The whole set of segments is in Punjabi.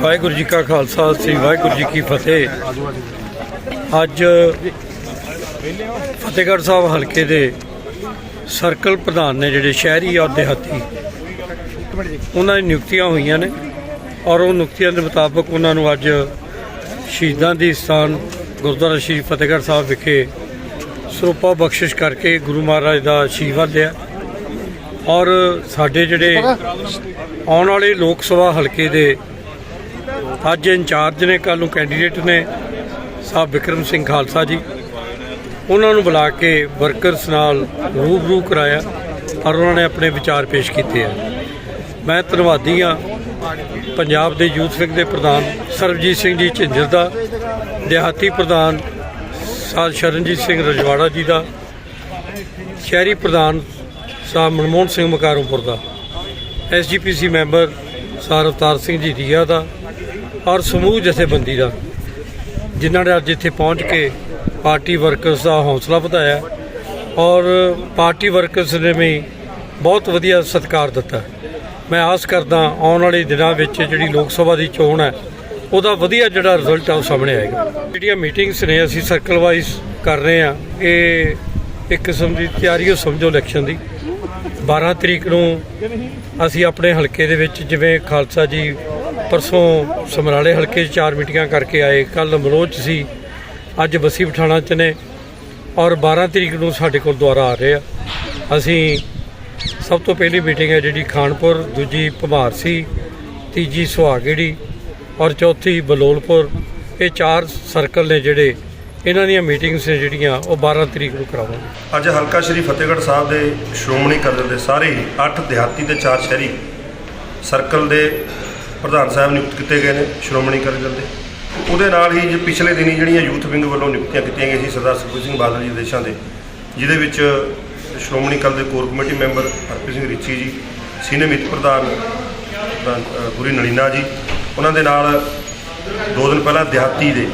ਵਾਹਿਗੁਰੂ ਜੀ ਕਾ ਖਾਲਸਾ, ਸ੍ਰੀ ਵਾਹਿਗੁਰੂ ਜੀ ਕੀ ਫਤਿਹ। ਅੱਜ ਫਤਿਹਗੜ੍ਹ ਸਾਹਿਬ ਹਲਕੇ ਦੇ ਸਰਕਲ ਪ੍ਰਧਾਨ ਨੇ ਜਿਹੜੇ ਸ਼ਹਿਰੀ ਔਰ ਦਿਹਾਤੀ, ਉਹਨਾਂ ਦੀ ਨਿਯੁਕਤੀਆਂ ਹੋਈਆਂ ਨੇ ਔਰ ਉਹ ਨਿਯੁਕਤੀਆਂ ਦੇ ਮੁਤਾਬਕ ਉਹਨਾਂ ਨੂੰ ਅੱਜ ਸ਼ਹੀਦਾਂ ਦੀ ਸਥਾਨ ਗੁਰਦੁਆਰਾ ਸ਼੍ਰੀ ਫਤਿਹਗੜ੍ਹ ਸਾਹਿਬ ਵਿਖੇ ਸਰੂਪਾ ਬਖਸ਼ਿਸ਼ ਕਰਕੇ ਗੁਰੂ ਮਹਾਰਾਜ ਦਾ ਆਸ਼ੀਰਵਾਦ ਲਿਆ ਔਰ ਸਾਡੇ ਜਿਹੜੇ ਆਉਣ ਵਾਲੇ ਲੋਕ ਸਭਾ ਹਲਕੇ ਦੇ ਅੱਜ ਇੰਚਾਰਜ ਨੇ ਕੱਲ੍ਹ ਨੂੰ ਕੈਂਡੀਡੇਟ ਨੇ ਸਾਹਿਬ ਵਿਕਰਮ ਸਿੰਘ ਖਾਲਸਾ ਜੀ। ਉਹਨਾਂ ਨੂੰ ਬੁਲਾ ਕੇ ਵਰਕਰਸ ਨਾਲ ਰੂਬਰੂ ਕਰਾਇਆ ਔਰ ਉਹਨਾਂ ਨੇ ਆਪਣੇ ਵਿਚਾਰ ਪੇਸ਼ ਕੀਤੇ ਆ। ਮੈਂ ਧੰਨਵਾਦੀ ਹਾਂ ਪੰਜਾਬ ਦੇ ਯੂਥ ਵਿੰਗ ਦੇ ਪ੍ਰਧਾਨ ਸਰਬਜੀਤ ਸਿੰਘ ਜੀ ਝਿੰਜਰ ਦਾ, ਦਿਹਾਤੀ ਪ੍ਰਧਾਨ ਸਾਧ ਸ਼ਰਨਜੀਤ ਸਿੰਘ ਰਜਵਾੜਾ ਜੀ ਦਾ, ਸ਼ਹਿਰੀ ਪ੍ਰਧਾਨ ਸਾਹਿਬ ਮਨਮੋਹਨ ਸਿੰਘ ਮਕਾਰੋਂਪੁਰ ਦਾ SGPC member sir Avtar Singh ji ਰੀਆ ਦਾ ਔਰ ਸਮੂਹ ਜਥੇਬੰਦੀ ਦਾ, ਜਿਨ੍ਹਾਂ ਨੇ ਅੱਜ ਇੱਥੇ ਪਹੁੰਚ ਕੇ ਪਾਰਟੀ ਵਰਕਰਸ ਦਾ ਹੌਸਲਾ ਵਧਾਇਆ ਔਰ ਪਾਰਟੀ ਵਰਕਰਸ ਨੇ ਵੀ ਬਹੁਤ ਵਧੀਆ ਸਤਿਕਾਰ ਦਿੱਤਾ ਮੈਂ ਆਸ ਕਰਦਾ ਆਉਣ ਵਾਲੇ ਦਿਨਾਂ ਵਿੱਚ ਜਿਹੜੀ ਲੋਕ ਸਭਾ ਦੀ ਚੋਣ ਹੈ, ਉਹਦਾ ਵਧੀਆ ਜਿਹੜਾ ਰਿਜ਼ਲਟ ਆ ਉਹ ਸਾਹਮਣੇ ਆਏਗਾ। ਜਿਹੜੀਆਂ ਮੀਟਿੰਗਸ ਨੇ, ਅਸੀਂ ਸਰਕਲ ਵਾਈਜ਼ ਕਰ ਰਹੇ ਆ ਇਹ ਇੱਕ ਕਿਸਮ ਦੀ ਤਿਆਰੀ ਉਹ ਸਮਝੋ ਇਲੈਕਸ਼ਨ ਦੀ। 12 ਤਰੀਕ ਨੂੰ ਅਸੀਂ ਆਪਣੇ ਹਲਕੇ ਦੇ ਵਿੱਚ ਜਿਵੇਂ ਖਾਲਸਾ ਜੀ ਪਰਸੋਂ ਸਮਰਾਲੇ ਹਲਕੇ 'ਚ ਚਾਰ ਮੀਟਿੰਗਾਂ ਕਰਕੇ ਆਏ। ਕੱਲ ਮਲੋਚ ਸੀ। ਅੱਜ ਬਸੀ ਪਠਾਣਾ 'ਚ ਨੇ ਔਰ 12 ਤਰੀਕ ਨੂੰ ਸਾਡੇ ਕੋਲ ਦੁਆਰਾ ਆ ਰਹੇ ਆ। ਅਸੀਂ ਸਭ ਤੋਂ ਪਹਿਲੀ ਮੀਟਿੰਗ ਹੈ ਜਿਹੜੀ ਖਾਨਪੁਰ, ਦੂਜੀ ਭਮਾਰ ਸੀ, ਤੀਜੀ ਸੁਹਾਗੜੀ ਔਰ ਚੌਥੀ ਬਲੋਲਪੁਰ। ਇਹ ਚਾਰ ਸਰਕਲ ਨੇ ਜਿਹੜੇ ਇਹਨਾਂ ਦੀਆਂ ਮੀਟਿੰਗਸ ਨੇ ਜਿਹੜੀਆਂ ਉਹ 12 ਤਰੀਕ ਨੂੰ ਕਰਾਵਾਂਗੇ। ਅੱਜ ਹਲਕਾ ਸ਼੍ਰੀ ਫਤਿਹਗੜ੍ਹ ਸਾਹਿਬ ਦੇ ਸ਼੍ਰੋਮਣੀ ਕਦਲ ਦੇ ਸਾਰੇ ਹੀ 8 ਦਿਹਾਤੀ ਤੇ 4 ਸ਼ਹਿਰੀ ਸਰਕਲ ਦੇ ਪ੍ਰਧਾਨ ਸਾਹਿਬ ਨਿਯੁਕਤ ਕੀਤੇ ਗਏ ਨੇ ਸ਼੍ਰੋਮਣੀ ਅਕਾਲੀ ਦਲ ਦੇ। ਉਹਦੇ ਨਾਲ ਹੀ ਜੇ ਪਿਛਲੇ ਦਿਨੀ ਜਿਹੜੀਆਂ ਯੂਥ ਵਿੰਗ ਵੱਲੋਂ ਨਿਯੁਕਤੀਆਂ ਕੀਤੀਆਂ ਗਈਆਂ ਸੀ ਸਰਦਾਰ ਸੁਖਬੀਰ ਸਿੰਘ ਬਾਦਲ ਜੀ ਦੇ ਦੇਸ਼ਾਂ ਦੇ, ਜਿਹਦੇ ਵਿੱਚ ਸ਼੍ਰੋਮਣੀ ਅਕਾਲੀ ਦੇ core committee member Harpreet Singh Richi ji, senior ਮੀਤ ਪ੍ਰਧਾਨ ਗੁਰੀ ਨਲੀਨਾ ਜੀ, ਉਹਨਾਂ ਦੇ ਨਾਲ ਦੋ ਦਿਨ ਪਹਿਲਾਂ ਦਿਹਾਤੀ ਦੇ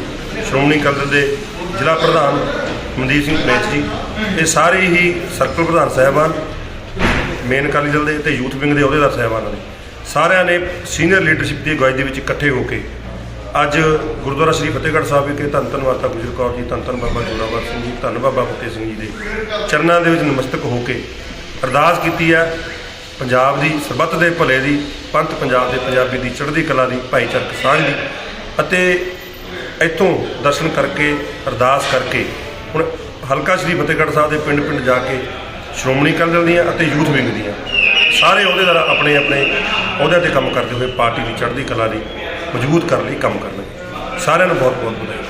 ਸ਼੍ਰੋਮਣੀ ਅਕਾਲੀ ਦਲ ਦੇ ਜ਼ਿਲ੍ਹਾ ਪ੍ਰਧਾਨ ਮਨਦੀਪ ਸਿੰਘ ਪਨੇਚ ਜੀ, ਇਹ ਸਾਰੇ ਹੀ ਸਰਕਲ ਪ੍ਰਧਾਨ ਸਾਹਿਬਾਨ, ਮੇਨ ਅਕਾਲੀ ਦਲ ਦੇ ਤੇ ਯੂਥ ਵਿੰਗ ਦੇ ਅਹੁਦੇਦਾਰ ਸਾਹਿਬਾਨਾਂ ਨੇ ਸਾਰਿਆਂ ਨੇ ਸੀਨੀਅਰ ਲੀਡਰਸ਼ਿਪ ਦੀ ਅਗਵਾਈ ਦੇ ਵਿੱਚ ਇਕੱਠੇ ਹੋ ਕੇ ਅੱਜ ਗੁਰਦੁਆਰਾ ਸ੍ਰੀ ਫਤਿਹਗੜ੍ਹ ਸਾਹਿਬ ਵਿਖੇ ਧੰਨ ਧੰਨ ਮਾਤਾ ਗੁਜਰ ਕੌਰ ਜੀ, ਧੰਨ ਧੰਨ ਬਾਬਾ ਜੋਰਾਵਰ ਸਿੰਘ ਜੀ, ਧੰਨ ਬਾਬਾ ਫਤਿਹ ਸਿੰਘ ਜੀ ਦੇ ਚਰਨਾਂ ਦੇ ਵਿੱਚ ਨਮਸਤਕ ਹੋ ਕੇ ਅਰਦਾਸ ਕੀਤੀ ਹੈ। ਪੰਜਾਬ ਦੀ ਸਰਬੱਤ ਦੇ ਭਲੇ ਦੀ, ਪੰਥ ਪੰਜਾਬ ਦੇ ਪੰਜਾਬੀ ਦੀ, ਚੜ੍ਹਦੀ ਕਲਾ ਦੀ, ਭਾਈਚਾਰਕ ਸਾਂਝ ਦੀ ਅਤੇ ਇੱਥੋਂ ਦਰਸ਼ਨ ਕਰਕੇ, ਅਰਦਾਸ ਕਰਕੇ ਹੁਣ ਹਲਕਾ ਸ੍ਰੀ ਫਤਿਹਗੜ੍ਹ ਸਾਹਿਬ ਦੇ ਪਿੰਡ-ਪਿੰਡ ਜਾ ਕੇ ਸ਼੍ਰੋਮਣੀ ਅਕਾਲੀ ਦਲ ਦੀਆਂ ਅਤੇ ਯੂਥ ਵਿੰਗ ਦੀਆਂ ਸਾਰੇ ਅਹੁਦੇਦਾਰ ਆਪਣੇ ਆਪਣੇ ਅਹੁਦਿਆਂ ਤੇ ਕੰਮ ਕਰਦੇ ਹੋਏ ਪਾਰਟੀ ਦੀ ਚੜ੍ਹਦੀ ਕਲਾ ਲਈ ਮਜ਼ਬੂਤ ਕਰਨ ਲਈ ਕੰਮ ਕਰਨਗੇ। ਸਾਰਿਆਂ ਨੂੰ ਬਹੁਤ ਬਹੁਤ ਵਧਾਈ